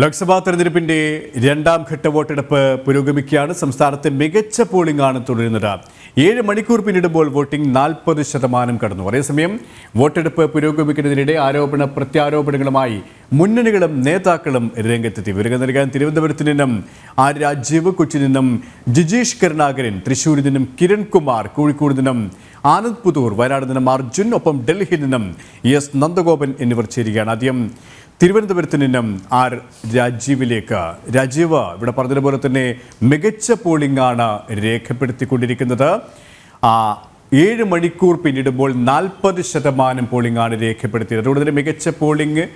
ലോക്സഭാ തെരഞ്ഞെടുപ്പിന്റെ രണ്ടാം ഘട്ട വോട്ടെടുപ്പ് പുരോഗമിക്കുകയാണ്. സംസ്ഥാനത്തെ മികച്ച പോളിംഗ് ആണ് തുടരുന്നത്. ഏഴ് മണിക്കൂർ പിന്നിടുമ്പോൾ വോട്ടിംഗ് നാൽപ്പത് ശതമാനം കടന്നു. അതേസമയം വോട്ടെടുപ്പ് പുരോഗമിക്കുന്നതിനിടെ ആരോപണ പ്രത്യാരോപണങ്ങളുമായി മുന്നണികളും നേതാക്കളും രംഗത്തെത്തി. വിവരങ്ങൾ നൽകാൻ തിരുവനന്തപുരത്ത് നിന്നും ആർ രാജീവ് കൊച്ചി നിന്നും ജിജീഷ് കരുണാകരൻ തൃശൂരിൽ നിന്നും കിരൺകുമാർ കോഴിക്കോട് നിന്നും ആനന്ദ് പുതൂർ വയനാട് നിന്നും അർജുൻ ഒപ്പം ഡൽഹിയിൽ നിന്നും എസ്. നന്ദഗോപൻ എന്നിവർ ചേരുകയാണ്. ആദ്യം തിരുവനന്തപുരത്ത് നിന്നും ആർ രാജീവിലേക്ക് രാജീവ് ഇവിടെ പറഞ്ഞതുപോലെ തന്നെ മികച്ച പോളിംഗ് ആണ് രേഖപ്പെടുത്തിക്കൊണ്ടിരിക്കുന്നത്. ആ, ഏഴ് മണിക്കൂർ പിന്നിടുമ്പോൾ നാൽപ്പത് ശതമാനം പോളിംഗ് ആണ് രേഖപ്പെടുത്തിയത്. അതുകൊണ്ട് തന്നെ മികച്ച പോളിംഗ്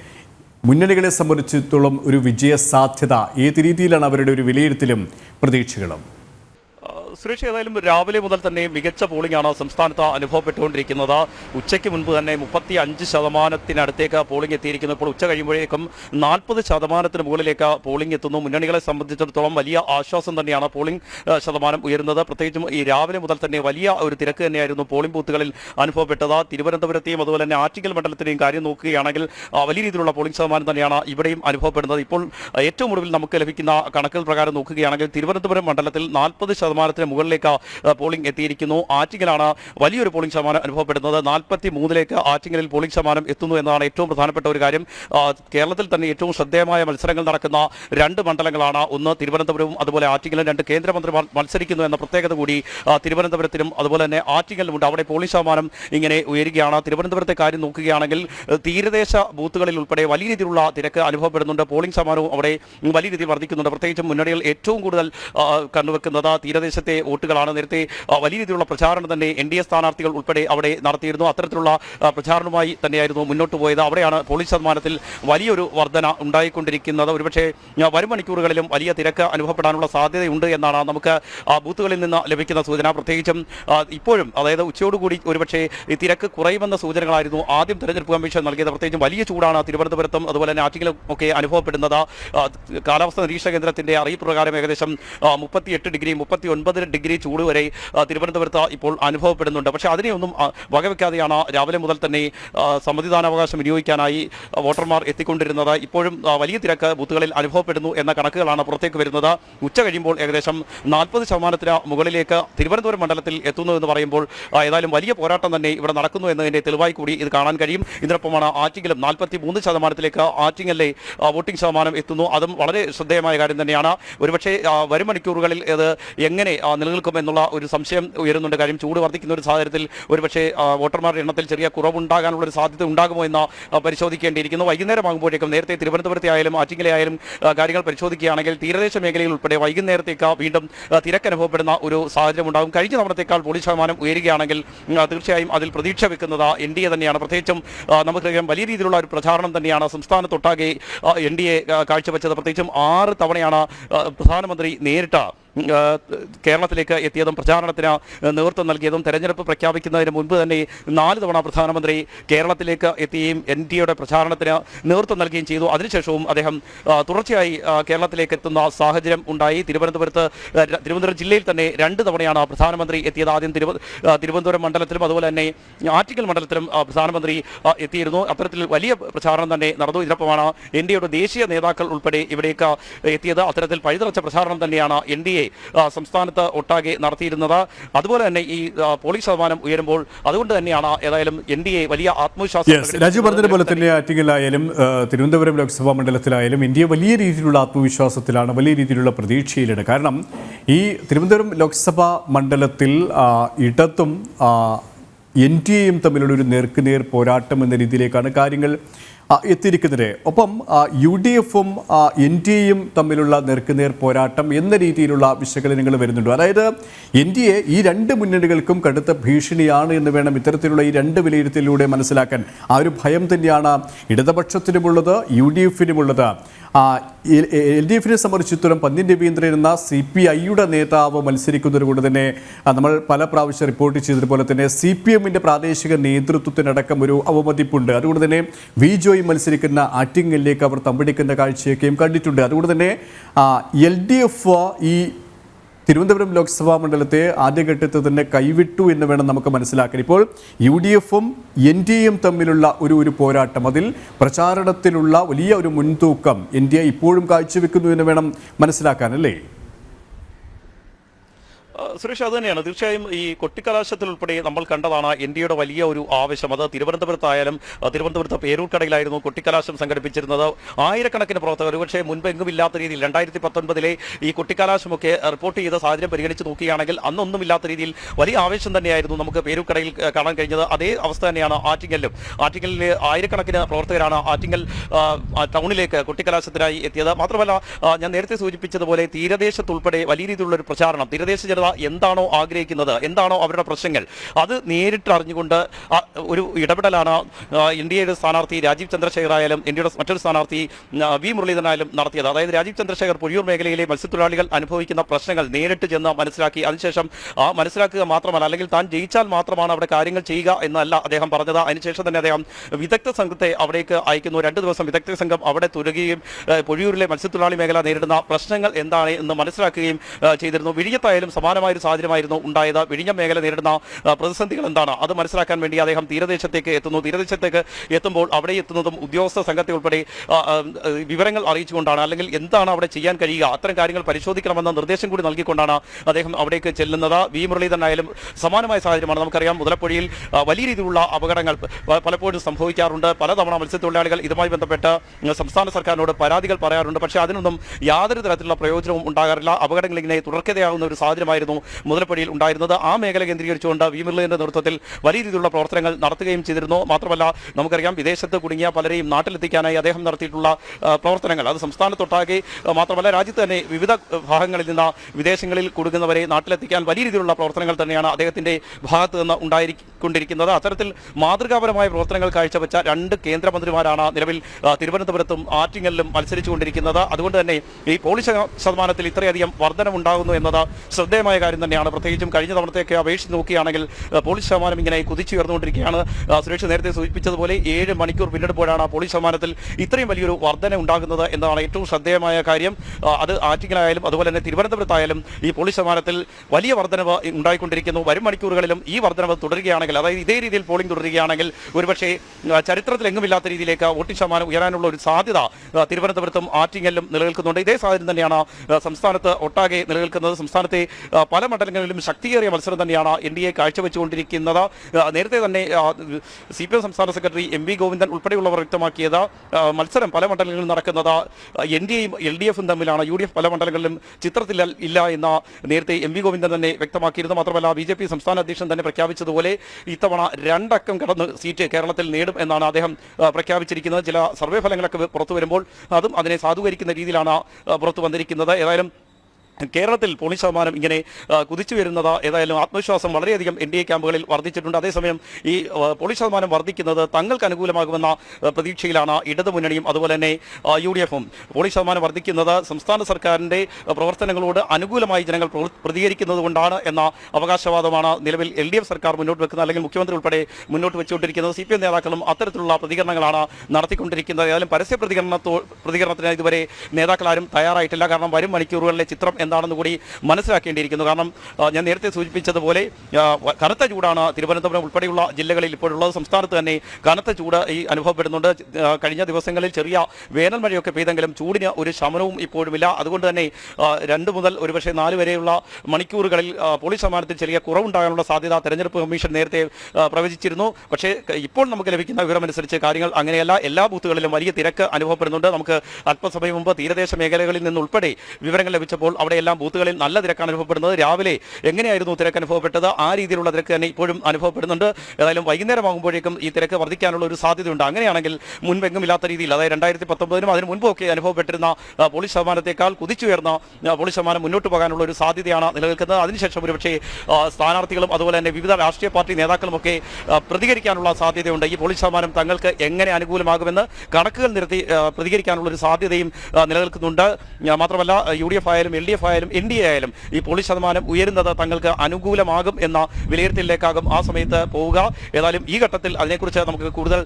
മുന്നണികളെ സംബന്ധിച്ചിടത്തോളം ഒരു വിജയ സാധ്യത. ഏത് രീതിയിലാണ് അവരുടെ ഒരു വിലയിരുത്തലും പ്രതീക്ഷകളും? സുരേഷ് ഏതായാലും രാവിലെ മുതൽ തന്നെ മികച്ച പോളിംഗ് ആണ് സംസ്ഥാനത്ത് അനുഭവപ്പെട്ടുകൊണ്ടിരിക്കുന്നത്. ഉച്ചയ്ക്ക് മുൻപ് തന്നെ മുപ്പത്തി അഞ്ച് ശതമാനത്തിനടുത്തേക്ക് പോളിംഗ് എത്തിയിരിക്കുന്നു. ഇപ്പോൾ ഉച്ച കഴിയുമ്പോഴേക്കും നാൽപ്പത് ശതമാനത്തിന് മുകളിലേക്ക് പോളിംഗ് എത്തുന്നു. മുന്നണികളെ സംബന്ധിച്ചിടത്തോളം വലിയ ആശ്വാസം തന്നെയാണ് പോളിംഗ് ശതമാനം ഉയരുന്നത്. പ്രത്യേകിച്ചും ഈ രാവിലെ മുതൽ തന്നെ വലിയ ഒരു തിരക്ക് തന്നെയായിരുന്നു പോളിംഗ് ബൂത്തുകളിൽ അനുഭവപ്പെട്ടത്. തിരുവനന്തപുരത്തെയും അതുപോലെ തന്നെ ആറ്റിക്കൽ മണ്ഡലത്തിലെയും കാര്യം നോക്കുകയാണെങ്കിൽ വലിയ രീതിയിലുള്ള പോളിംഗ് ശതമാനം തന്നെയാണ് ഇവിടെയും അനുഭവപ്പെടുന്നത്. ഇപ്പോൾ ഏറ്റവും ഒടുവിൽ നമുക്ക് ലഭിക്കുന്ന കണക്കുകൾ പ്രകാരം നോക്കുകയാണെങ്കിൽ തിരുവനന്തപുരം മണ്ഡലത്തിൽ നാൽപ്പത് ശതമാനത്തിന് മുകളിലേക്ക് പോളിംഗ് എത്തിയിരിക്കുന്നു. ആറ്റിങ്ങലാണ് വലിയൊരു പോളിംഗ് ശതമാനം അനുഭവപ്പെടുന്നത്. നാൽപ്പത്തി മൂന്നിലേക്ക് ആറ്റിങ്ങലിൽ പോളിംഗ് ശതമാനം എത്തുന്നു എന്നതാണ് ഏറ്റവും പ്രധാനപ്പെട്ട ഒരു കാര്യം. കേരളത്തിൽ തന്നെ ഏറ്റവും ശ്രദ്ധേയമായ മത്സരങ്ങൾ നടക്കുന്ന രണ്ട് മണ്ഡലങ്ങളാണ്. ഒന്ന് തിരുവനന്തപുരവും അതുപോലെ ആറ്റിങ്ങലും രണ്ട് കേന്ദ്രമന്ത്രിമാർ മത്സരിക്കുന്നു എന്ന പ്രത്യേകത കൂടി തിരുവനന്തപുരത്തിലും അതുപോലെ തന്നെ ആറ്റിങ്ങലുമുണ്ട് അവിടെ പോളിംഗ് ശതമാനം ഇങ്ങനെ ഉയരുകയാണ്. തിരുവനന്തപുരത്തെ കാര്യം നോക്കുകയാണെങ്കിൽ തീരദേശ ബൂത്തുകളിൽ ഉൾപ്പെടെ വലിയ രീതിയിലുള്ള തിരക്ക് അനുഭവപ്പെടുന്നുണ്ട്. പോളിംഗ് ശതമാനവും അവിടെ വലിയ രീതിയിൽ വർദ്ധിക്കുന്നുണ്ട്. പ്രത്യേകിച്ചും മുന്നണികൾ ഏറ്റവും കൂടുതൽ കണ്ടുവെക്കുന്നത് തീരദേശത്തെ വോട്ടുകളാണ്. നേരത്തെ വലിയ രീതിയിലുള്ള പ്രചാരണം തന്നെ എൻ ഡി എ സ്ഥാനാർത്ഥികൾ ഉൾപ്പെടെ അവിടെ നടത്തിയിരുന്നു. അത്തരത്തിലുള്ള പ്രചാരണവുമായി തന്നെയായിരുന്നു മുന്നോട്ട് പോയത്. അവിടെയാണ് പോളിംഗ് ശതമാനത്തിൽ വലിയൊരു വർധന ഉണ്ടായിക്കൊണ്ടിരിക്കുന്നത്. ഒരുപക്ഷെ വരും മണിക്കൂറുകളിലും വലിയ തിരക്ക് അനുഭവപ്പെടാനുള്ള സാധ്യതയുണ്ട് എന്നാണ് നമുക്ക് ബൂത്തുകളിൽ നിന്ന് ലഭിക്കുന്ന സൂചന. പ്രത്യേകിച്ചും ഇപ്പോഴും അതായത് ഉച്ചയോടുകൂടി ഒരുപക്ഷെ ഈ തിരക്ക് കുറയുമെന്ന സൂചനകളായിരുന്നു ആദ്യം തെരഞ്ഞെടുപ്പ് കമ്മീഷൻ നൽകിയത്. പ്രത്യേകിച്ചും വലിയ ചൂടാണ് തിരുവനന്തപുരത്തും അതുപോലെ തന്നെ ആറ്റിങ്ങിലും ഒക്കെ അനുഭവപ്പെടുന്നത്. കാലാവസ്ഥാ നിരീക്ഷണ കേന്ദ്രത്തിന്റെ അറിയിപ്പ് പ്രകാരം ഏകദേശം മുപ്പത്തിയെട്ട് ഡിഗ്രി മുപ്പത്തി ഒൻപത് ഡിഗ്രി ചൂട് വരെ തിരുവനന്തപുരത്ത് ഇപ്പോൾ അനുഭവപ്പെടുന്നുണ്ട്. പക്ഷേ അതിനെയൊന്നും വകവെക്കാതെയാണ് രാവിലെ മുതൽ തന്നെ സമ്മതിദാനാവകാശം വിനിയോഗിക്കാനായി വോട്ടർമാർ എത്തിക്കൊണ്ടിരുന്നത്. ഇപ്പോഴും വലിയ തിരക്ക് ബൂത്തുകളിൽ അനുഭവപ്പെടുന്നു എന്ന കണക്കുകളാണ് പുറത്തേക്ക് വരുന്നത്. ഉച്ച കഴിയുമ്പോൾ ഏകദേശം നാൽപ്പത് ശതമാനത്തിന് മുകളിലേക്ക് തിരുവനന്തപുരം മണ്ഡലത്തിൽ എത്തുന്നു എന്ന് പറയുമ്പോൾ ഏതായാലും വലിയ പോരാട്ടം തന്നെ ഇവിടെ നടക്കുന്നു എന്നതിന്റെ തെളിവായി കൂടി ഇത് കാണാൻ കഴിയും. ഇതിനൊപ്പമാണ് ആറ്റിങ്ങലും നാൽപ്പത്തി മൂന്ന് ശതമാനത്തിലേക്ക് ആറ്റിങ്ങലിലെ വോട്ടിംഗ് ശതമാനം എത്തുന്നു. അതും വളരെ ശ്രദ്ധേയമായ കാര്യം തന്നെയാണ്. ഒരുപക്ഷെ വരും മണിക്കൂറുകളിൽ ഇത് എങ്ങനെ നിലനിൽക്കും എന്നുള്ള ഒരു സംശയം ഉയരുന്നുണ്ട്. കാര്യം ചൂട് വർദ്ധിക്കുന്ന ഒരു സാഹചര്യത്തിൽ ഒരുപക്ഷെ വോട്ടർമാരുടെ എണ്ണത്തിൽ ചെറിയ കുറവുണ്ടാകാനുള്ള ഒരു സാധ്യത ഉണ്ടാകുമോ എന്ന് പരിശോധിക്കേണ്ടിയിരിക്കുന്നു. വൈകുന്നേരമാകുമ്പോഴേക്കും നേരത്തെ തിരുവനന്തപുരത്തെ ആയാലും കാര്യങ്ങൾ പരിശോധിക്കുകയാണെങ്കിൽ തീരദേശ മേഖലയിൽ ഉൾപ്പെടെ വൈകുന്നേരത്തേക്ക് വീണ്ടും തിരക്കനുഭവപ്പെടുന്ന ഒരു സാഹചര്യം ഉണ്ടാകും. കഴിഞ്ഞ തവണത്തേക്കാൾ പോളിംഗ് ശതമാനം ഉയരുകയാണെങ്കിൽ തീർച്ചയായും അതിൽ പ്രതീക്ഷ വെക്കുന്നത് എൻ ഡി എ തന്നെയാണ്. പ്രത്യേകിച്ചും നമുക്കറിയാം വലിയ രീതിയിലുള്ള ഒരു പ്രചാരണം തന്നെയാണ് സംസ്ഥാനത്തൊട്ടാകെ എൻ ഡി എ കാഴ്ചവെച്ചത്. പ്രത്യേകിച്ചും ആറ് തവണയാണ് പ്രധാനമന്ത്രി നേരിട്ട് കേരളത്തിലേക്ക് എത്തിയതും പ്രചാരണത്തിന് നേതൃത്വം നൽകിയതും തെരഞ്ഞെടുപ്പ് പ്രഖ്യാപിക്കുന്നതിന് മുൻപ് തന്നെ നാല് തവണ പ്രധാനമന്ത്രി കേരളത്തിലേക്ക് എത്തുകയും എൻ ഡി എയുടെ പ്രചാരണത്തിന് നേതൃത്വം നൽകുകയും ചെയ്തു. അതിനുശേഷവും അദ്ദേഹം തുടർച്ചയായി കേരളത്തിലേക്ക് എത്തുന്ന സാഹചര്യം ഉണ്ടായി. തിരുവനന്തപുരത്ത് തിരുവനന്തപുരം ജില്ലയിൽ തന്നെ രണ്ട് തവണയാണ് പ്രധാനമന്ത്രി എത്തിയത്. ആദ്യം തിരുവനന്തപുരം മണ്ഡലത്തിലും അതുപോലെ തന്നെ ആറ്റിക്കൽ മണ്ഡലത്തിലും പ്രധാനമന്ത്രി എത്തിയിരുന്നു. അത്തരത്തിൽ വലിയ പ്രചാരണം തന്നെ നടന്നു. ഇതിനൊപ്പമാണ് എൻ ഡി ദേശീയ നേതാക്കൾ ഉൾപ്പെടെ ഇവിടേക്ക് എത്തിയത്. അത്തരത്തിൽ പഴുതറച്ച പ്രചാരണം തന്നെയാണ് എൻ ഡി എ സംസ്ഥാനത്ത് ഒട്ടാകെ നടത്തിയിരുന്നത്. അതുപോലെ തന്നെ ഈ പോളിംഗ് ശതമാനം ഉയരുമ്പോൾ അതുകൊണ്ട് തന്നെയാണ് ഏതായാലും എൻ ഡി എ വലിയ ആത്മവിശ്വാസം രാജു പറഞ്ഞതുപോലെ തന്നെ ആറ്റിങ്ങലായാലും തിരുവനന്തപുരം ലോക്സഭാ മണ്ഡലത്തിലായാലും ഇന്ത്യ വലിയ രീതിയിലുള്ള ആത്മവിശ്വാസത്തിലാണ് വലിയ രീതിയിലുള്ള പ്രതീക്ഷയിലാണ്. കാരണം ഈ തിരുവനന്തപുരം ലോക്സഭാ മണ്ഡലത്തിൽ ഇടത്തും ഇടതും എൻ ഡി എയും തമ്മിലുള്ള ഒരു നേർക്കുനേർ പോരാട്ടം എന്ന രീതിയിലേക്കാണ് കാര്യങ്ങൾ എത്തിയിരിക്കുന്നത് ഒപ്പം യു ഡി എഫും എൻ ഡി എയും തമ്മിലുള്ള നേർക്കുനേർ പോരാട്ടം എന്ന രീതിയിലുള്ള വിശകലനങ്ങൾ വരുന്നുണ്ട്. അതായത് എൻ ഡി എ ഈ രണ്ട് മുന്നണികൾക്കും കടുത്ത ഭീഷണിയാണ് എന്ന് വേണം ഇത്തരത്തിലുള്ള ഈ രണ്ട് വിലയിരുത്തലിലൂടെ മനസ്സിലാക്കാൻ. ആ ഒരു ഭയം തന്നെയാണ് ഇടതുപക്ഷത്തിനുമുള്ളത് യു ഡി എഫിനുമുള്ളത്. എൽ ഡി എഫിനെ സംബന്ധിച്ചിടത്തോളം പന്ന്യൻ രവീന്ദ്രൻ എന്ന സി പി ഐയുടെ നേതാവ് മത്സരിക്കുന്നത് കൊണ്ട് തന്നെ നമ്മൾ പല പ്രാവശ്യം റിപ്പോർട്ട് ചെയ്തതുപോലെ തന്നെ സി പി എമ്മിന്റെ പ്രാദേശിക നേതൃത്വത്തിനടക്കം ഒരു അവമതിപ്പുണ്ട്. അതുകൊണ്ട് തന്നെ വി ജോയി മത്സരിക്കുന്ന ആറ്റിങ്ങലിലേക്ക് അവർ തമ്പടിക്കുന്ന കാഴ്ചയൊക്കെയും കണ്ടിട്ടുണ്ട്. അതുകൊണ്ട് തന്നെ എൽ ഡി എഫ് ഈ തിരുവനന്തപുരം ലോക്സഭാ മണ്ഡലത്തെ ആദ്യഘട്ടത്തിൽ തന്നെ കൈവിട്ടു എന്ന് വേണം നമുക്ക് മനസ്സിലാക്കാൻ. ഇപ്പോൾ യു ഡി എഫും എൻ ഡി എയും തമ്മിലുള്ള ഒരു ഒരു പോരാട്ടം. അതിൽ പ്രചാരണത്തിലുള്ള വലിയ ഒരു മുൻതൂക്കം എ ഇപ്പോഴും കാഴ്ചവെക്കുന്നു എന്ന് വേണം മനസ്സിലാക്കാൻ അല്ലേ? സുരേഷ് അത് തന്നെയാണ്. തീർച്ചയായും ഈ കൊട്ടിക്കലാശത്തിൽ ഉൾപ്പെടെ നമ്മൾ കണ്ടതാണ് എൻ ഡിയുടെ വലിയ ഒരു ആവശ്യം അത് തിരുവനന്തപുരത്തായാലും തിരുവനന്തപുരത്ത് പേരൂർക്കടയിലായിരുന്നു കൊട്ടിക്കലാശം സംഘടിപ്പിച്ചിരുന്നത്. ആയിരക്കണക്കിന് പ്രവർത്തകർ ഒരുപക്ഷെ മുൻപെങ്കും ഇല്ലാത്ത രീതിയിൽ രണ്ടായിരത്തി പത്തൊൻപതിലെ ഈ കൊട്ടിക്കലാശമൊക്കെ റിപ്പോർട്ട് ചെയ്ത സാഹചര്യം പരിഗണിച്ച് നോക്കുകയാണെങ്കിൽ അന്നൊന്നും ഇല്ലാത്ത രീതിയിൽ വലിയ ആവേശം തന്നെയായിരുന്നു നമുക്ക് പേരൂർക്കടയിൽ കാണാൻ കഴിഞ്ഞത്. അതേ അവസ്ഥ തന്നെയാണ് ആറ്റിങ്ങലിലും. ആറ്റിങ്ങലിൽ ആയിരക്കണക്കിന് പ്രവർത്തകരാണ് ആറ്റിങ്ങൽ ടൗണിലേക്ക് കൊട്ടിക്കലാശത്തിനായി എത്തിയത്. മാത്രമല്ല ഞാൻ നേരത്തെ സൂചിപ്പിച്ചതുപോലെ തീരദേശത്തുൾപ്പെടെ വലിയ രീതിയിലുള്ള ഒരു പ്രചാരണം തീരദേശ ജനത എന്താണോ ആഗ്രഹിക്കുന്നത് എന്താണോ അവരുടെ പ്രശ്നങ്ങൾ അത് നേരിട്ട് അറിഞ്ഞുകൊണ്ട് ഒരു ഇടപെടലാണ് എൻ ഡി എയുടെ സ്ഥാനാർത്ഥി രാജീവ് ചന്ദ്രശേഖർ ആയാലും എൻ ഡിയുടെ മറ്റൊരു സ്ഥാനാർത്ഥി വി മുരളീധരനായാലും നടത്തിയത്. അതായത് രാജീവ് ചന്ദ്രശേഖർ പുഴിയൂർ മേഖലയിലെ മത്സ്യത്തൊഴിലാളികൾ അനുഭവിക്കുന്ന പ്രശ്നങ്ങൾ നേരിട്ട് ചെന്ന് മനസ്സിലാക്കി. അതിനുശേഷം ആ മനസ്സിലാക്കുക മാത്രമല്ല അല്ലെങ്കിൽ താൻ ജയിച്ചാൽ മാത്രമാണ് അവിടെ കാര്യങ്ങൾ ചെയ്യുക എന്നല്ല അദ്ദേഹം പറഞ്ഞത്. അതിനുശേഷം തന്നെ അദ്ദേഹം വിദഗ്ധ സംഘത്തെ അവിടേക്ക് അയക്കുന്നു. രണ്ട് ദിവസം വിദഗ്ധ സംഘം അവിടെ തുരുകയും പുഴിയൂരിലെ മത്സ്യത്തൊഴിലാളി മേഖല നേരിടുന്ന പ്രശ്നങ്ങൾ എന്താണ് എന്ന് മനസ്സിലാക്കുകയും ചെയ്തിരുന്നു. വിഴിയത്തായാലും വിഴിഞ്ഞത്തായാലും സമാനമായ ഒരു സാഹചര്യമായിരുന്നു ഉണ്ടായത്. വിഴിഞ്ഞം മേഖല നേരിടുന്ന പ്രതിസന്ധികൾ എന്താണ്? അത് മനസ്സിലാക്കാൻ വേണ്ടി അദ്ദേഹം തീരദേശത്തേക്ക് എത്തുന്നു. തീരദേശത്തേക്ക് എത്തുമ്പോൾ അവിടെ എത്തുന്നതും ഉദ്യോഗസ്ഥ സംഘത്തെ ഉൾപ്പെടെ വിവരങ്ങൾ അറിയിച്ചുകൊണ്ടാണ് അല്ലെങ്കിൽ എന്താണ് അവിടെ ചെയ്യാൻ കഴിയുക? അത്തരം കാര്യങ്ങൾ പരിശോധിക്കണമെന്ന നിർദ്ദേശം കൂടി നൽകിക്കൊണ്ടാണ് അദ്ദേഹം അവിടേക്ക് ചെല്ലുന്നത്. വി. മുരളീധരനായാലും സമാനമായ സാഹചര്യമാണ് നമുക്കറിയാം. മുതലപ്പുഴയിൽ വലിയ രീതിയിലുള്ള അപകടങ്ങൾ പലപ്പോഴും സംഭവിക്കാറുണ്ട്. പലതവണ മത്സ്യത്തൊഴിലാളികൾ ഇതുമായി ബന്ധപ്പെട്ട് സംസ്ഥാന സർക്കാരിനോട് പരാതികൾ പറയാറുണ്ട്. പക്ഷേ അതിനൊന്നും യാതൊരു തരത്തിലുള്ള പ്രയോജനവും ഉണ്ടാകാറില്ല. അപകടങ്ങൾ ഇങ്ങനെ തുടർക്കഥയാകുന്ന ഒരു സാഹചര്യമായിരുന്നു മുതലപ്പൊഴിയിൽ ഉണ്ടായിരുന്നത്. ആ മേഖല കേന്ദ്രീകരിച്ചുകൊണ്ട് വി മുരളീധരന്റെ നേതൃത്വത്തിൽ വലിയ രീതിയിലുള്ള പ്രവർത്തനങ്ങൾ നടത്തുകയും ചെയ്തിരുന്നു. മാത്രമല്ല നമുക്കറിയാം വിദേശത്ത് കുടുങ്ങിയ പലരെയും നാട്ടിലെത്തിക്കാനായി അദ്ദേഹം നടത്തിയിട്ടുള്ള പ്രവർത്തനങ്ങൾ. അത് സംസ്ഥാനത്തൊട്ടാകെ മാത്രമല്ല രാജ്യത്ത് തന്നെ വിവിധ ഭാഗങ്ങളിൽ നിന്ന് വിദേശങ്ങളിൽ കുടുങ്ങുന്നവരെ നാട്ടിലെത്തിക്കാൻ വലിയ രീതിയിലുള്ള പ്രവർത്തനങ്ങൾ തന്നെയാണ് അദ്ദേഹത്തിന്റെ ഭാഗത്ത് നിന്ന് ഉണ്ടായിരിക്കൊണ്ടിരിക്കുന്നത്. അത്തരത്തിൽ മാതൃകാപരമായ പ്രവർത്തനങ്ങൾ കാഴ്ചവെച്ച രണ്ട് കേന്ദ്രമന്ത്രിമാരാണ് നിലവിൽ തിരുവനന്തപുരത്തും ആറ്റിങ്ങലിലും മത്സരിച്ചുകൊണ്ടിരിക്കുന്നത്. അതുകൊണ്ട് തന്നെ ഈ പോളിംഗ് ശതമാനത്തിൽ ഇത്രയധികം വർധനമുണ്ടാകുന്നു എന്നത് ശ്രദ്ധേയമായ കാര്യം തന്നെയാണ്. പ്രത്യേകിച്ചും കഴിഞ്ഞ തവണത്തേക്ക് അപേക്ഷിച്ച് നോക്കുകയാണെങ്കിൽ പോലീസ് ശതമാനം ഇങ്ങനെ കുതിച്ചുയർന്നുകൊണ്ടിരിക്കുകയാണ്. സുരേഷ് നേരത്തെ സൂചിപ്പിച്ചതുപോലെ ഏഴ് മണിക്കൂർ പിന്നിടുമ്പോഴാണ് പോളിംഗ് ശതമാനത്തിൽ ഇത്രയും വലിയൊരു വർധന ഉണ്ടാകുന്നത് എന്നതാണ് ഏറ്റവും ശ്രദ്ധേയമായ കാര്യം. ആ, അത് ആറ്റിങ്ങിലായാലും അതുപോലെ തന്നെ തിരുവനന്തപുരത്തായാലും ഈ പോളിംഗ് ശതമാനത്തിൽ വലിയ വർധനവ് ഉണ്ടായിക്കൊണ്ടിരിക്കുന്നു. വരും മണിക്കൂറുകളിലും ഈ വർധനവ് തുടരുകയാണെങ്കിൽ അതായത് ഇതേ രീതിയിൽ പോളിംഗ് തുടരുകയാണെങ്കിൽ ഒരുപക്ഷെ ചരിത്രത്തിലെങ്ങുമില്ലാത്ത രീതിയിലേക്ക് വോട്ടിംഗ് ശതമാനം ഉയരാനുള്ള ഒരു സാധ്യത ആ, തിരുവനന്തപുരത്തും ആറ്റിങ്ങലിലും നിലനിൽക്കുന്നുണ്ട്. ഇതേ സാഹചര്യം തന്നെയാണ് ആ, സംസ്ഥാനത്ത് ഒട്ടാകെ നിലനിൽക്കുന്നത്. സംസ്ഥാനത്തെ ആ, പല മണ്ഡലങ്ങളിലും ശക്തിയേറിയ മത്സരം തന്നെയാണ് എൻ ഡി എ കാഴ്ചവെച്ചുകൊണ്ടിരിക്കുന്നത്. നേരത്തെ തന്നെ സി പി എം സംസ്ഥാന സെക്രട്ടറി എം വി ഗോവിന്ദൻ ഉൾപ്പെടെയുള്ളവർ വ്യക്തമാക്കിയത് മത്സരം പല മണ്ഡലങ്ങളിലും നടക്കുന്നത് എൻ ഡി എയും എൽ ഡി എഫും തമ്മിലാണ്. യു ഡി എഫ് പല മണ്ഡലങ്ങളിലും ചിത്രത്തിൽ ഇല്ല എന്ന നേരത്തെ എം വി ഗോവിന്ദൻ തന്നെ വ്യക്തമാക്കിയിരുന്നു. മാത്രമല്ല ബി ജെ പി സംസ്ഥാന അധ്യക്ഷൻ തന്നെ പ്രഖ്യാപിച്ചതുപോലെ ഇത്തവണ രണ്ടക്കം കടന്ന് സീറ്റ് കേരളത്തിൽ നേടും എന്നാണ് അദ്ദേഹം പ്രഖ്യാപിച്ചിരിക്കുന്നത്. ചില സർവേ ഫലങ്ങളൊക്കെ പുറത്തു വരുമ്പോൾ അതും അതിനെ സാധൂകരിക്കുന്ന രീതിയിലാണ് പുറത്തു വന്നിരിക്കുന്നത്. ഏതായാലും കേരളത്തിൽ പോളിംഗ് ശതമാനം ഇങ്ങനെ കുതിച്ചു വരുന്നത് ഏതായാലും ആത്മവിശ്വാസം വളരെയധികം എൻ ഡി എ ക്യാമ്പുകളിൽ വർദ്ധിച്ചിട്ടുണ്ട്. അതേസമയം ഈ പോളിംഗ് ശതമാനം വർദ്ധിക്കുന്നത് തങ്ങൾക്ക് അനുകൂലമാകുമെന്ന പ്രതീക്ഷയിലാണ് ഇടതുമുന്നണിയും അതുപോലെ തന്നെ യു ഡി എഫും. പോളിംഗ് ശതമാനം വർദ്ധിക്കുന്നത് സംസ്ഥാന സർക്കാരിന്റെ പ്രവർത്തനങ്ങളോട് അനുകൂലമായി ജനങ്ങൾ പ്രതികരിക്കുന്നതുകൊണ്ടാണ് പ്രതികരിക്കുന്നത് കൊണ്ടാണ് എന്ന അവകാശവാദമാണ് നിലവിൽ എൽ ഡി എഫ് സർക്കാർ മുന്നോട്ട് വെക്കുന്നത് അല്ലെങ്കിൽ മുഖ്യമന്ത്രി ഉൾപ്പെടെ മുന്നോട്ട് വെച്ചുകൊണ്ടിരിക്കുന്നത്. സി പി എം നേതാക്കളും അത്തരത്തിലുള്ള പ്രതികരണങ്ങളാണ് നടത്തിക്കൊണ്ടിരിക്കുന്നത്. ഏതായാലും പരസ്യ പ്രതികരണത്തോ പ്രതികരണത്തിന് ഇതുവരെ നേതാക്കളാരും തയ്യാറായിട്ടില്ല. കാരണം വരും മണിക്കൂറുകളിലെ ചിത്രം എന്താണെന്ന് കൂടി മനസ്സിലാക്കേണ്ടിയിരിക്കുന്നു. കാരണം ഞാൻ നേരത്തെ സൂചിപ്പിച്ചതുപോലെ കനത്ത ചൂടാണ് തിരുവനന്തപുരം ഉൾപ്പെടെയുള്ള ജില്ലകളിൽ ഇപ്പോഴുള്ളത് സംസ്ഥാനത്ത് തന്നെ കനത്ത ചൂട് ഈ അനുഭവപ്പെടുന്നുണ്ട്. കഴിഞ്ഞ ദിവസങ്ങളിൽ ചെറിയ വേനൽ മഴയൊക്കെ പെയ്തെങ്കിലും ചൂടിന് ഒരു ശമനവും ഇപ്പോഴുമില്ല. അതുകൊണ്ട് തന്നെ രണ്ട് മുതൽ ഒരുപക്ഷെ നാല് വരെയുള്ള മണിക്കൂറുകളിൽ പോളിസ് ശതമാനത്തിൽ ചെറിയ കുറവുണ്ടാകാനുള്ള സാധ്യത തെരഞ്ഞെടുപ്പ് കമ്മീഷൻ നേരത്തെ പ്രവചിച്ചിരുന്നു. പക്ഷേ ഇപ്പോൾ നമുക്ക് ലഭിക്കുന്ന വിവരമനുസരിച്ച് കാര്യങ്ങൾ അങ്ങനെയല്ല. എല്ലാ ബൂത്തുകളിലും വലിയ തിരക്ക് അനുഭവപ്പെടുന്നുണ്ട്. നമുക്ക് അല്പസമയം മുമ്പ് തീരദേശ മേഖലകളിൽ നിന്നുൾപ്പെടെ വിവരങ്ങൾ ലഭിച്ചപ്പോൾ അവിടെയെല്ലാം ബൂത്തുകളിൽ നല്ല തിരക്കാണ് അനുഭവപ്പെടുന്നത്. രാവിലെ എങ്ങനെയായിരുന്നു തിരക്ക് അനുഭവപ്പെട്ടത്? ആ രീതിയിലുള്ള തിരക്ക് തന്നെ ഇപ്പോഴും അനുഭവപ്പെടുന്നുണ്ട്. ഏതായാലും വൈകുന്നേരമാകുമ്പോഴേക്കും ഈ തിരക്ക് വർദ്ധിക്കാനുള്ള ഒരു സാധ്യതയുണ്ട്. അങ്ങനെയാണെങ്കിൽ മുൻപെങ്ങും ഇല്ലാത്ത രീതിയിൽ അതായത് രണ്ടായിരത്തി പത്തൊമ്പതിനും അതിന് മുൻപൊക്കെ അനുഭവപ്പെട്ടിരുന്ന പോളിംഗ് ശതമാനത്തെക്കാൾ കുതിച്ചുയർന്ന പോളിംഗ് ശതമാനം മുന്നോട്ട് പോകാനുള്ള ഒരു സാധ്യതയാണ് നിലനിൽക്കുന്നത്. അതിനുശേഷം ഒരുപക്ഷേ സ്ഥാനാർത്ഥികളും അതുപോലെ തന്നെ വിവിധ രാഷ്ട്രീയ പാർട്ടി നേതാക്കളുമൊക്കെ പ്രതികരിക്കാനുള്ള സാധ്യതയുണ്ട്. ഈ പോളിംഗ് ശതമാനം തങ്ങൾക്ക് എങ്ങനെ അനുകൂലമാകുമെന്ന് കണക്കുകൾ നിരത്തി പ്രതികരിക്കാനുള്ള ഒരു സാധ്യതയും നിലനിൽക്കുന്നുണ്ട്. മാത്രമല്ല യു ഡി എഫ് ആയാലും എൽ ഡി എഫ് ആയാലും എൻ ഡി എ ആയാലും ഈ പോളിംഗ് ശതമാനം ഉയരുന്നത് തങ്ങൾക്ക് അനുകൂലമാകും എന്ന വിലയിരുത്തലിലേക്കാകും ആ സമയത്ത് പോവുക. ഏതായാലും ഈ ഘട്ടത്തിൽ അതിനെക്കുറിച്ച് നമുക്ക് കൂടുതൽ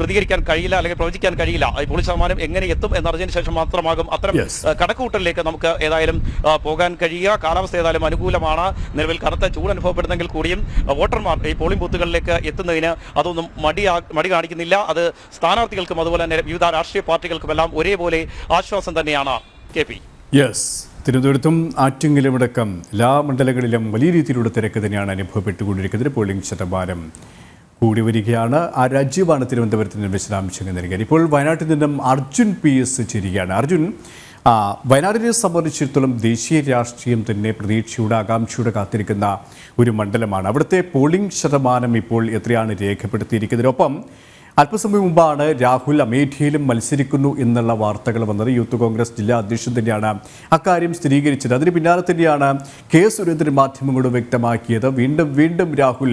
പ്രതികരിക്കാൻ കഴിയില്ല അല്ലെങ്കിൽ പ്രവചിക്കാൻ കഴിയില്ല. ഈ പോളിംഗ് ശതമാനം എങ്ങനെ എത്തും എന്നറിഞ്ഞതിന് ശേഷം മാത്രമാകും അത്തരം കണക്കുകൂട്ടലിലേക്ക് നമുക്ക് ഏതായാലും പോകാൻ കഴിയുക. കാലാവസ്ഥ ഏതായാലും അനുകൂലമാണ്. നിലവിൽ കടുത്ത ചൂട് അനുഭവപ്പെടുന്നെങ്കിൽ കൂടിയും വോട്ടർമാർ ഈ പോളിംഗ് ബൂത്തുകളിലേക്ക് എത്തുന്നതിന് അതൊന്നും മടിയാ മടി കാണിക്കുന്നില്ല. അത് സ്ഥാനാർത്ഥികൾക്കും അതുപോലെ തന്നെ വിവിധ രാഷ്ട്രീയ പാർട്ടികൾക്കുമെല്ലാം ഒരേപോലെ ആശ്വാസം തന്നെയാണ് കെ പി. യെസ് തിരുവനന്തപുരത്തും ആറ്റിങ്ങലുമടക്കം എല്ലാ മണ്ഡലങ്ങളിലും വലിയ രീതിയിലുള്ള തിരക്ക് തന്നെയാണ് അനുഭവപ്പെട്ടുകൊണ്ടിരിക്കുന്നത്. പോളിംഗ് ശതമാനം കൂടി വരികയാണ്. ആ രാജ്യമാണ് നിന്ന് വിശദാംശങ്ങൾ നൽകിയത്. ഇപ്പോൾ വയനാട്ടിൽ നിന്നും അർജുൻ പി എസ് ചേരുകയാണ്. അർജുൻ വയനാടിനെ സംബന്ധിച്ചിടത്തോളം ദേശീയ രാഷ്ട്രീയം തന്നെ പ്രതീക്ഷയുടെ ആകാംക്ഷയുടെ കാത്തിരിക്കുന്ന ഒരു മണ്ഡലമാണ്. അവിടുത്തെ പോളിംഗ് ശതമാനം ഇപ്പോൾ എത്രയാണ് രേഖപ്പെടുത്തിയിരിക്കുന്നത്? ഒപ്പം അല്പസമയം മുമ്പാണ് രാഹുൽ അമേഠിയിലും മത്സരിക്കുന്നു എന്നുള്ള വാർത്തകൾ വന്നത് യൂത്ത് കോൺഗ്രസ് ജില്ലാ അധ്യക്ഷൻ തന്നെയാണ്. അക്കാര്യം സ്ഥിരീകരിച്ചത്. അതിന് പിന്നാലെ തന്നെയാണ് കെ സുരേന്ദ്രൻ മാധ്യമങ്ങളോട് വ്യക്തമാക്കിയത്. വീണ്ടും വീണ്ടും രാഹുൽ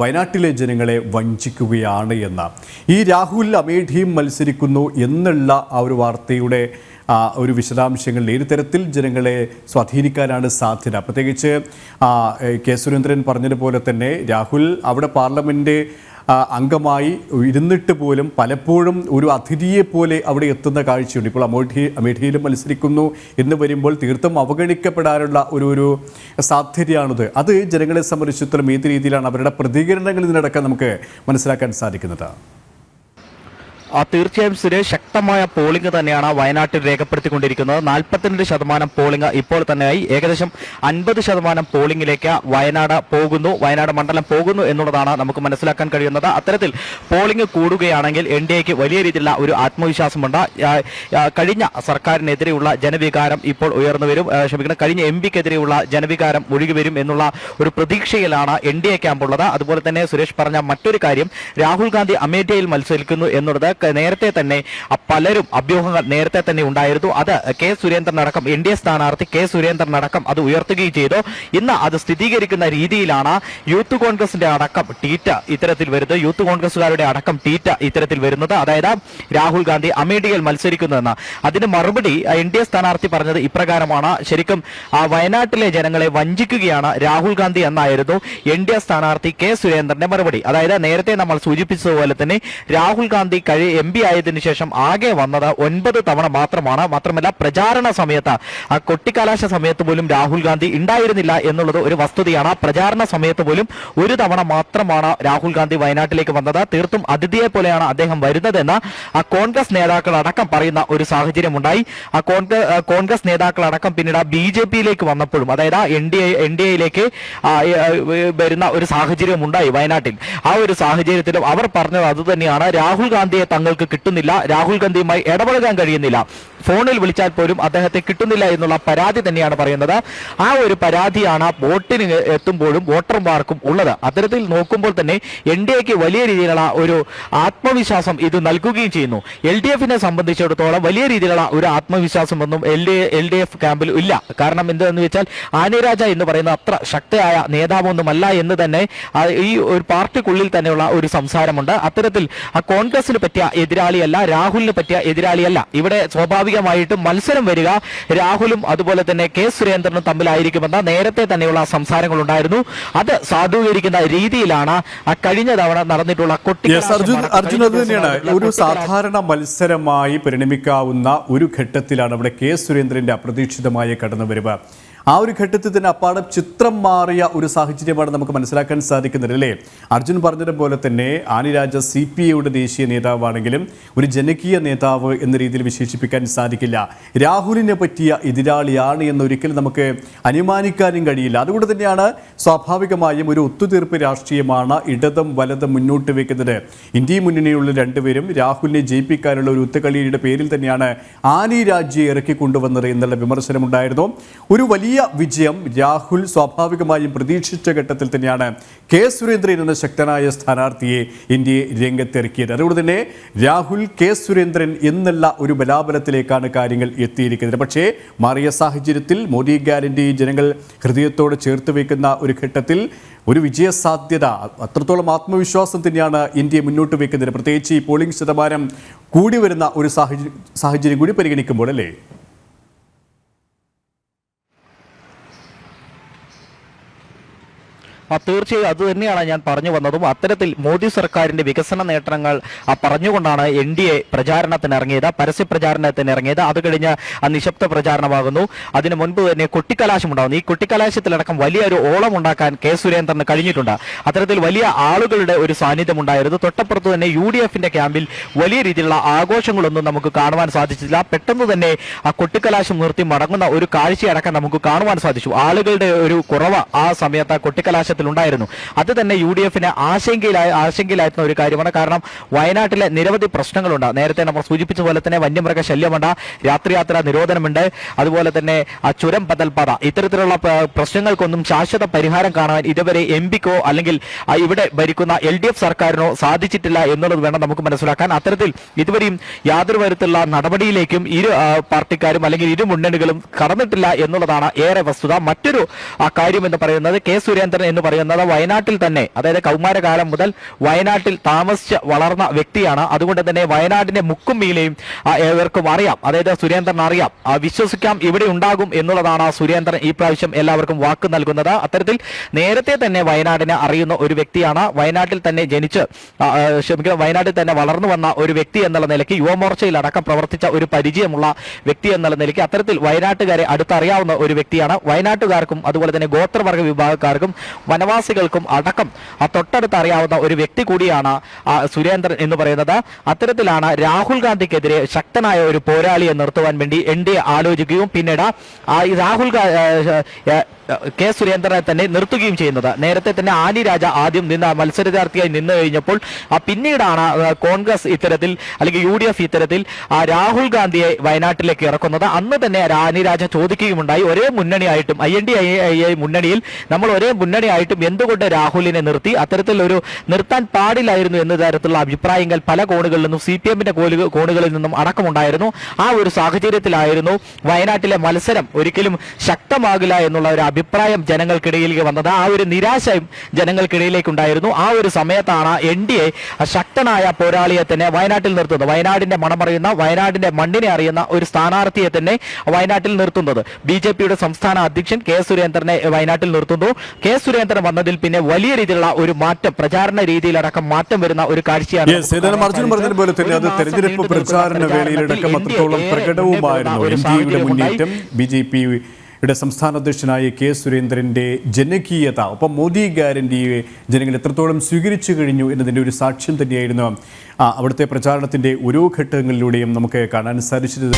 വയനാട്ടിലെ ജനങ്ങളെ വഞ്ചിക്കുകയാണ് എന്ന്. ഈ രാഹുൽ അമേഠിയും മത്സരിക്കുന്നു എന്നുള്ള ആ ഒരു വാർത്തയുടെ ഒരു വിശദാംശങ്ങൾ ഏത് തരത്തിൽ ജനങ്ങളെ സ്വാധീനിക്കാനാണ് സാധ്യത? പ്രത്യേകിച്ച് കെ സുരേന്ദ്രൻ പറഞ്ഞതുപോലെ തന്നെ രാഹുൽ അവിടെ പാർലമെന്റ് ആ, അംഗമായി ഇരുന്നിട്ട് പോലും പലപ്പോഴും ഒരു അതിഥിയെ പോലെ അവിടെ എത്തുന്ന കാഴ്ചയുണ്ട്. ഇപ്പോൾ അമേഠി അമേഠിയിലും മത്സരിക്കുന്നു. എന്ന് വരുമ്പോൾ തീർത്തും അവഗണിക്കപ്പെടാനുള്ള ഒരു ഒരു സാധ്യതയാണിത്. അത് ജനങ്ങളെ സംബന്ധിച്ചിടത്തോളം ഏത് രീതിയിലാണ് അവരുടെ പ്രതികരണങ്ങളിൽ നിന്നടക്കം നമുക്ക് മനസ്സിലാക്കാൻ സാധിക്കുന്നത്? തീർച്ചയായും സുരേഷ് ശക്തമായ പോളിംഗ് തന്നെയാണ് വയനാട്ടിൽ രേഖപ്പെടുത്തിക്കൊണ്ടിരിക്കുന്നത്. നാൽപ്പത്തിരണ്ട് ശതമാനം പോളിംഗ് ഇപ്പോൾ തന്നെയായി. ഏകദേശം അൻപത് ശതമാനം പോളിംഗിലേക്ക് വയനാട് പോകുന്നു. വയനാട് മണ്ഡലം പോകുന്നു എന്നുള്ളതാണ് നമുക്ക് മനസ്സിലാക്കാൻ കഴിയുന്നത്. അത്തരത്തിൽ പോളിംഗ് കൂടുകയാണെങ്കിൽ എൻ ഡി എക്ക് വലിയ രീതിയിലുള്ള ഒരു ആത്മവിശ്വാസമുണ്ട്. കഴിഞ്ഞ സർക്കാരിനെതിരെയുള്ള ജനവികാരം ഇപ്പോൾ ഉയർന്നു വരും. ക്ഷമിക്കണം കഴിഞ്ഞ എം പിക്കെതിരെയുള്ള ജനവികാരം ഒഴുകി വരും എന്നുള്ള ഒരു പ്രതീക്ഷയിലാണ് എൻ ഡി എ ക്യാമ്പുള്ളത്. അതുപോലെ തന്നെ സുരേഷ് പറഞ്ഞ മറ്റൊരു കാര്യം രാഹുൽ ഗാന്ധി അമേഠിയയിൽ മത്സരിക്കുന്നു എന്നുള്ളത് നേരത്തെ തന്നെ പലരും അഭ്യൂഹങ്ങൾ നേരത്തെ തന്നെ ഉണ്ടായിരുന്നു. അത് കെ സുരേന്ദ്രൻ അടക്കം എൻ ഡി എ സ്ഥാനാർത്ഥി കെ സുരേന്ദ്രൻ അടക്കം അത് ഉയർത്തുകയും ചെയ്തു. ഇന്ന് അത് സ്ഥിരീകരിക്കുന്ന രീതിയിലാണ് യൂത്ത് കോൺഗ്രസിന്റെ അടക്കം ടീറ്റ ഇത്തരത്തിൽ വരുന്നത്. യൂത്ത് കോൺഗ്രസുകാരുടെ അടക്കം ടീറ്റ ഇത്തരത്തിൽ വരുന്നത്. അതായത് രാഹുൽ ഗാന്ധി അമേഠിയിൽ മത്സരിക്കുന്നതെന്ന്. അതിന് മറുപടി എൻ ഡി എ സ്ഥാനാർത്ഥി പറഞ്ഞത് ഇപ്രകാരമാണ്. ശരിക്കും ആ വയനാട്ടിലെ ജനങ്ങളെ വഞ്ചിക്കുകയാണ് രാഹുൽ ഗാന്ധി എന്നായിരുന്നു എൻ ഡി എ സ്ഥാനാർത്ഥി കെ സുരേന്ദ്രന്റെ മറുപടി. അതായത് നേരത്തെ നമ്മൾ സൂചിപ്പിച്ചതുപോലെ തന്നെ രാഹുൽ ഗാന്ധി കഴി എം പി ആയതിനു ശേഷം ആകെ വന്നത് ഒൻപത് തവണ മാത്രമാണ്. മാത്രമല്ല പ്രചാരണ സമയത്ത് ആ കൊട്ടിക്കലാശ സമയത്ത് പോലും രാഹുൽ ഗാന്ധി ഉണ്ടായിരുന്നില്ല എന്നുള്ളത് ഒരു വസ്തുതയാണ്. ആ പ്രചാരണ സമയത്ത് പോലും ഒരു തവണ മാത്രമാണ് രാഹുൽ ഗാന്ധി വയനാട്ടിലേക്ക് വന്നത്. തീർത്തും അതിഥിയെ പോലെയാണ് അദ്ദേഹം വരുന്നതെന്ന് ആ കോൺഗ്രസ് നേതാക്കൾ അടക്കം പറയുന്ന ഒരു സാഹചര്യം ഉണ്ടായി ആ കോൺഗ്രസ് നേതാക്കൾ അടക്കം പിന്നീട് ബി ജെ പിയിലേക്ക് വന്നപ്പോഴും അതായത് N D A N D എയിലേക്ക് വരുന്ന ഒരു സാഹചര്യം ഉണ്ടായി വയനാട്ടിൽ. ആ ഒരു സാഹചര്യത്തിലും അവർ പറഞ്ഞത് അതുതന്നെയാണ്. രാഹുൽ ഗാന്ധിയെ തങ്ങൾക്ക് കിട്ടുന്നില്ല. രാഹുൽ ഗാന്ധിയുമായി ഇടപഴകാൻ കഴിയുന്നില്ല. ഫോണിൽ വിളിച്ചാൽ പോലും അദ്ദേഹത്തെ കിട്ടുന്നില്ല എന്നുള്ള പരാതി തന്നെയാണ് പറയുന്നത്. ആ ഒരു പരാതിയാണ് വോട്ടിന് എത്തുമ്പോഴും വോട്ടർമാർക്കും ഉള്ളത്. അത്തരത്തിൽ നോക്കുമ്പോൾ തന്നെ എൻ ഡി എക്ക് വലിയ രീതിയിലുള്ള ഒരു ആത്മവിശ്വാസം ഇത് നൽകുകയും ചെയ്യുന്നു. എൽ ഡി എഫിനെ സംബന്ധിച്ചിടത്തോളം വലിയ രീതിയിലുള്ള ഒരു ആത്മവിശ്വാസമൊന്നും L D L D F ക്യാമ്പിൽ ഇല്ല. കാരണം എന്തെന്ന് വെച്ചാൽ ആനിരാജ എന്ന് പറയുന്ന അത്ര ശക്തയായ നേതാവൊന്നുമല്ല എന്ന് തന്നെ ഈ ഒരു പാർട്ടിക്കുള്ളിൽ തന്നെയുള്ള ഒരു സംസാരമുണ്ട്. അത്തരത്തിൽ ആ കോൺഗ്രസിന് പറ്റിയ എതിരാളിയല്ല രാഹുലിന് പറ്റിയ എതിരാളിയല്ല. ഇവിടെ സ്വാഭാവികമായിട്ട് മത്സരം വരിക രാഹുലും അതുപോലെ തന്നെ കെ സുരേന്ദ്രനും തമ്മിലായിരിക്കുമെന്ന നേരത്തെ തന്നെയുള്ള സംസാരങ്ങൾ ഉണ്ടായിരുന്നു അത് സാധൂകരിക്കുന്ന രീതിയിലാണ് ആ കഴിഞ്ഞ തവണ നടന്നിട്ടുള്ള കൊട്ടി അർജുൻ കൊട്ടിക്കലാശം അത് തന്നെയാണ്. ഒരു സാധാരണ മത്സരമായി പരിണമിക്കാവുന്ന ഒരു ഘട്ടത്തിലാണ് ഇവിടെ കെ സുരേന്ദ്രന്റെ അപ്രതീക്ഷിതമായ കടന്നുവരവ്. ആ ഒരു ഘട്ടത്തിൽ തന്നെ അപ്പാടെ ചിത്രം മാറിയ ഒരു സാഹചര്യമാണ് നമുക്ക് മനസ്സിലാക്കാൻ സാധിക്കുന്നത് അല്ലേ? അർജുൻ പറഞ്ഞത് പോലെ തന്നെ ആനിരാജ സി പി ഐയുടെ ദേശീയ നേതാവാണെങ്കിലും ഒരു ജനകീയ നേതാവ് എന്ന രീതിയിൽ വിശേഷിപ്പിക്കാൻ സാധിക്കില്ല. രാഹുലിനെ പറ്റിയ എതിരാളിയാണ് എന്നൊരിക്കലും നമുക്ക് അനുമാനിക്കാനും കഴിയില്ല. അതുകൊണ്ട് തന്നെയാണ് സ്വാഭാവികമായും ഒരു ഒത്തുതീർപ്പ് രാഷ്ട്രീയമാണ് ഇടതും വലതും മുന്നോട്ട് വയ്ക്കുന്നത് ഇന്ത്യ മുന്നണിയുള്ള രണ്ടുപേരും രാഹുലിനെ ജയിപ്പിക്കാനുള്ള ഒരു ഒത്തുകളിയുടെ പേരിൽ തന്നെയാണ് ആനി രാജ്യെ ഇറക്കി കൊണ്ടുവന്നത് എന്നുള്ള വിമർശനമുണ്ടായിരുന്നു. ഒരു വലിയ വിജയം രാഹുൽ സ്വാഭാവികമായും പ്രതീക്ഷിച്ച ഘട്ടത്തിൽ തന്നെയാണ് കെ സുരേന്ദ്രൻ എന്ന ശക്തനായ സ്ഥാനാർത്ഥിയെ ഇന്ത്യയെ രംഗത്തിറക്കിയത്. അതുകൊണ്ട് തന്നെ രാഹുൽ കെ സുരേന്ദ്രൻ എന്നുള്ള ഒരു ബലാബലത്തിലേക്കാണ് കാര്യങ്ങൾ എത്തിയിരിക്കുന്നത്. പക്ഷേ മാറിയ സാഹചര്യത്തിൽ മോദി ഗ്യാരണ്ടി ജനങ്ങൾ ഹൃദയത്തോട് ചേർത്ത് വയ്ക്കുന്ന ഒരു ഘട്ടത്തിൽ ഒരു വിജയസാധ്യത അത്രത്തോളം ആത്മവിശ്വാസം തന്നെയാണ് ഇന്ത്യ മുന്നോട്ട് വയ്ക്കുന്നത് പ്രത്യേകിച്ച് ഈ പോളിംഗ് ശതമാനം കൂടി വരുന്ന ഒരു സാഹചര്യം സാഹചര്യം കൂടി പരിഗണിക്കുമ്പോൾ അല്ലേ? തീർച്ചയായും അത് തന്നെയാണ് ഞാൻ പറഞ്ഞു വന്നതും. അത്തരത്തിൽ മോദി സർക്കാരിന്റെ വികസന നേട്ടങ്ങൾ പറഞ്ഞുകൊണ്ടാണ് എൻ ഡി എ പ്രചാരണത്തിന് ഇറങ്ങിയത് പരസ്യ പ്രചാരണത്തിന് ഇറങ്ങിയത്. അത് കഴിഞ്ഞ് നിശബ്ദ പ്രചാരണമാകുന്നു. അതിനു മുൻപ് തന്നെ കൊട്ടിക്കലാശം ഉണ്ടാകുന്നു. ഈ കൊട്ടിക്കലാശത്തിലടക്കം വലിയൊരു ഓളം ഉണ്ടാക്കാൻ കെ സുരേന്ദ്രന് കഴിഞ്ഞിട്ടുണ്ട്. അത്തരത്തിൽ വലിയ ആളുകളുടെ ഒരു സാന്നിധ്യം ഉണ്ടായിരുന്നു. തൊട്ടപ്പുറത്ത് തന്നെ യു ഡി എഫിന്റെ ക്യാമ്പിൽ വലിയ രീതിയിലുള്ള ആഘോഷങ്ങളൊന്നും നമുക്ക് കാണുവാൻ സാധിച്ചില്ല. പെട്ടെന്ന് തന്നെ ആ കൊട്ടിക്കലാശം നിർത്തി മടങ്ങുന്ന ഒരു കാഴ്ചയടക്കം നമുക്ക് കാണുവാൻ സാധിച്ചു. ആളുകളുടെ ഒരു കുറവ് ആ സമയത്ത് കൊട്ടിക്കലാശത്തിൽ ഉണ്ടായിരുന്നു അത് തന്നെ യു ഡി എഫിന് ആശങ്കയിലായ ആശങ്കയിലായിരുന്ന ഒരു കാര്യമാണ്. കാരണം വയനാട്ടിലെ നിരവധി പ്രശ്നങ്ങളുണ്ട്. നേരത്തെ നമ്മൾ സൂചിപ്പിച്ച പോലെ തന്നെ വന്യമൃഗ ശല്യമുണ്ട് രാത്രിയാത്രാ നിരോധനമുണ്ട് അതുപോലെ തന്നെ ആ ചുരം പതൽപാത ഇത്തരത്തിലുള്ള പ്രശ്നങ്ങൾക്കൊന്നും ശാശ്വത പരിഹാരം കാണാൻ ഇതുവരെ എം പിക്കോ അല്ലെങ്കിൽ ഇവിടെ ഭരിക്കുന്ന എൽ ഡി എഫ് സർക്കാരിനോ സാധിച്ചിട്ടില്ല എന്നുള്ളത് വേണം നമുക്ക് മനസ്സിലാക്കാൻ. അത്തരത്തിൽ ഇതുവരെയും യാതൊരു തരത്തിലുള്ള നടപടിയിലേക്കും ഇരു പാർട്ടിക്കാരും അല്ലെങ്കിൽ ഇരു മുന്നണികളും കടന്നിട്ടില്ല എന്നുള്ളതാണ് ഏറെ വസ്തുത. മറ്റൊരു കാര്യം എന്ന് പറയുന്നത് കെ സുരേന്ദ്രൻ എന്ന് പറയുന്നത് വയനാട്ടിൽ തന്നെ അതായത് കൗമാരകാലം മുതൽ വയനാട്ടിൽ താമസിച്ച് വളർന്ന വ്യക്തിയാണ്. അതുകൊണ്ട് തന്നെ വയനാടിന്റെ മുക്കും മീലയും ഏവർക്കും അറിയാം. അതായത് സുരേന്ദ്രൻ അറിയാം. വിശ്വസിക്കാം ഇവിടെ ഉണ്ടാകും എന്നുള്ളതാണ് സുരേന്ദ്രൻ ഈ പ്രാവശ്യം എല്ലാവർക്കും വാക്ക് നൽകുന്നത്. അത്തരത്തിൽ നേരത്തെ തന്നെ വയനാടിനെ അറിയുന്ന ഒരു വ്യക്തിയാണ്. വയനാട്ടിൽ തന്നെ ജനിച്ച് ക്ഷമിക്കുക വയനാട്ടിൽ തന്നെ വളർന്നു വന്ന ഒരു വ്യക്തി എന്നുള്ള നിലയ്ക്ക് യുവമോർച്ചയിൽ അടക്കം പ്രവർത്തിച്ച ഒരു പരിചയമുള്ള വ്യക്തി എന്നുള്ള നിലയ്ക്ക് അത്തരത്തിൽ വയനാട്ടുകാരെ അടുത്തറിയാവുന്ന ഒരു വ്യക്തിയാണ്. വയനാട്ടുകാർക്കും അതുപോലെ തന്നെ ഗോത്രവർഗ വിഭാഗക്കാർക്കും വനവാസികൾക്കും അടക്കം ആ തൊട്ടടുത്ത് അറിയാവുന്ന ഒരു വ്യക്തി കൂടിയാണ് സുരേന്ദ്രൻ എന്ന് പറയുന്നത്. അത്തരത്തിലാണ് രാഹുൽ ഗാന്ധിക്കെതിരെ ശക്തനായ ഒരു പോരാളിയെ നിർത്തുവാൻ വേണ്ടി എൻ ഡി എ ആലോചിക്കുകയും പിന്നീട് രാഹുൽ കെ സുരേന്ദ്രനെ തന്നെ നിർത്തുകയും ചെയ്യുന്നത്. നേരത്തെ തന്നെ ആനി രാജ ആദ്യം നിന്ന് മത്സരാർത്ഥിയായി നിന്ന് കഴിഞ്ഞപ്പോൾ ആ പിന്നീടാണ് കോൺഗ്രസ് ഇത്തരത്തിൽ അല്ലെങ്കിൽ യു ഡി എഫ് ഇത്തരത്തിൽ ആ രാഹുൽ ഗാന്ധിയെ വയനാട്ടിലേക്ക് ഇറക്കുന്നത്. അന്ന് തന്നെ ആനി രാജ ചോദിക്കുകയുണ്ടായി ഒരേ മുന്നണിയായിട്ടും ഐ എൻ ഡി ഐ മുന്നണിയിൽ നമ്മൾ ഒരേ മുന്നണിയായിട്ടും എന്തുകൊണ്ട് രാഹുലിനെ നിർത്തി? അത്തരത്തിൽ ഒരു നിർത്താൻ പാടില്ലായിരുന്നു എന്ന തരത്തിലുള്ള അഭിപ്രായങ്ങൾ പല കോണുകളിൽ നിന്നും സി പി എമ്മിന്റെ കോണുകളിൽ നിന്നും അടക്കമുണ്ടായിരുന്നു. ആ ഒരു സാഹചര്യത്തിലായിരുന്നു വയനാട്ടിലെ മത്സരം ഒരിക്കലും ശക്തമാകില്ല എന്നുള്ള ഒരു അഭിപ്രായം ജനങ്ങൾക്കിടയിലേക്ക് വന്നത്. ആ ഒരു നിരാശയും ജനങ്ങൾക്കിടയിലേക്കുണ്ടായിരുന്നു. ആ ഒരു സമയത്താണ് എൻ ഡി എ ശക്തനായ പോരാളിയെ തന്നെ വയനാട്ടിൽ നിർത്തുന്നത്. വയനാടിന്റെ മണമറിയുന്ന വയനാടിന്റെ മണ്ണിനെ അറിയുന്ന ഒരു സ്ഥാനാർത്ഥിയെ തന്നെ വയനാട്ടിൽ നിർത്തുന്നത്. ബി ജെ പിയുടെ സംസ്ഥാന അധ്യക്ഷൻ കെ സുരേന്ദ്രനെ വയനാട്ടിൽ നിർത്തുന്നു. കെ സുരേന്ദ്രൻ വന്നതിൽ പിന്നെ വലിയ രീതിയിലുള്ള ഒരു മാറ്റം പ്രചാരണ രീതിയിലടക്കം മാറ്റം വരുന്ന ഒരു കാഴ്ചയാണ് അർജുൻ പറഞ്ഞതുപോലെ തന്നെ അത് തെരഞ്ഞെടുപ്പ് പ്രചാരണ വേളയിലടക്കം അത്രത്തോളം പ്രകടവുമായിരുന്നു മുന്നേറ്റം. ബി ജെ പിയുടെ സംസ്ഥാന അധ്യക്ഷനായ കെ സുരേന്ദ്രന്റെ ജനകീയത ഒപ്പം മോദി ഗ്യാരണ്ടിയെ ജനങ്ങൾ എത്രത്തോളം സ്വീകരിച്ചു കഴിഞ്ഞു എന്നതിന്റെ ഒരു സാക്ഷ്യം തന്നെയായിരുന്നു അവിടുത്തെ പ്രചാരണത്തിന്റെ ഓരോ ഘട്ടങ്ങളിലൂടെയും നമുക്ക് കാണാൻ സാധിച്ചത്.